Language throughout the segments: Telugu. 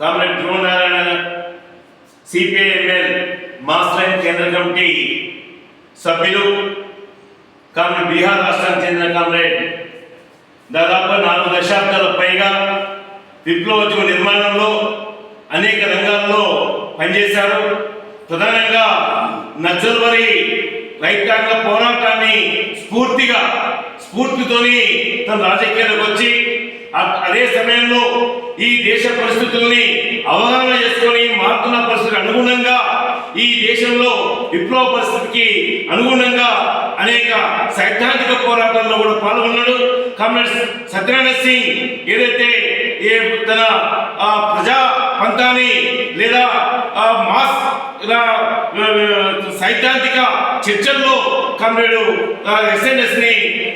కామ్రేడ్ ధ్రువనారాయణ సిపిఐఎంఎల్ మాస్టర్ కేంద్ర కమిటీ సభ్యులు కామ్రేడ్ బీహార్ రాష్ట్రానికి చెందిన కామ్రేడ్. దాదాపు నాలుగు దశాబ్దాల పైగా విప్లవోద్యమ నిర్మాణంలో అనేక రంగాల్లో పనిచేశారు. ప్రధానంగా నక్సల్బరి రైతాంగ పోరాటాన్ని స్ఫూర్తిగా స్ఫూర్తితోని తన రాజకీయాలకు వచ్చి అదే సమయంలో ఈ దేశ పరిస్థితుల్ని అవగాహన చేసుకొని మారుతున్న పరిస్థితులకు అనుగుణంగా ఈ దేశంలో విప్లవ పరిస్థితికి అనుగుణంగా అనేక సైద్ధాంతిక పోరాటాల్లో కూడా పాల్గొన్నాడు. కమ్రేడ్ సత్యనారాయణ సింగ్ ఏదైతే ఏ తన ప్రజా పంతాన్ని లేదా మాస్ ఇలా, సైద్ధాంతిక చర్చల్లో కమ్రేడు ఎస్ఎన్ఎస్ని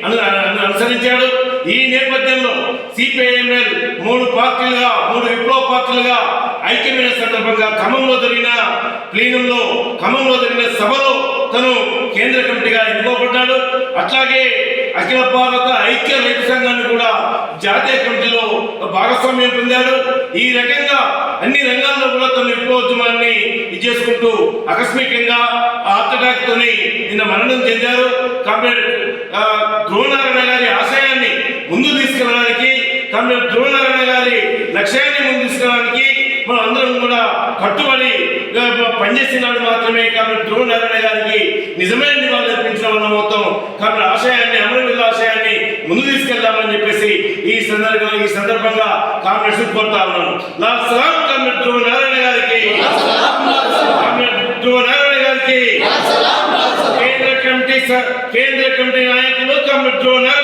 అను- అనుసరించాడు. ఈ నేపథ్యంలో సిపిఐఎంఎల్ మూడు పార్టీలుగా మూడు విప్లవ పార్టీలుగా ఐక్యమైన సందర్భంగా ఖమ్మంలో జరిగిన ప్లీనంలో ఖమ్మంలో జరిగిన సభలో తను కేంద్ర కమిటీగా ఎన్నుకోబడ్డాడు. అట్లాగే అఖిల భారత ఐక్య రైతు సంఘాన్ని కూడా జాతీయ కమిటీలో భాగస్వామ్యం పొందాడు. ఈ రకంగా అన్ని రంగాల్లో కూడా తన విప్లవోద్యమాన్ని ఇది చేసుకుంటూ ఆకస్మికంగా హార్ట్ అటాక్ తోని నిన్న మరణం చెందారు. కామ్రేడ్ ద్రోణారాయణ గారి ఆశయాన్ని ముందు తీసుకెళ్ళడానికి కామ్రేడ్ ద్రోణారాయణ గారి లక్ష్యాన్ని ముందు తీసుకెళ్ళడానికి మనం అందరం కూడా కట్టుబడి ఆ, పనిచేసినాడు మాత్రమే కాబట్టి ధ్రువనారాయణ గారికి నిజమైన నివాళులు అర్పించిన వాళ్ళ మొత్తం. కాబట్టి ఆశయాన్ని అమరవీరుల ఆశయాన్ని ముందు తీసుకెళ్దామని చెప్పేసి ఈ సందర్భంగా ఈ సందర్భంగా కాంగ్రెస్ కోరుతా ఉన్నాను. నా సలాం కామ్రేడ్ ధ్రువనారాయణ గారికి. కేంద్ర కమిటీ నాయకులు కామ్రేడ్ ధ్రువనారాయణ గారికి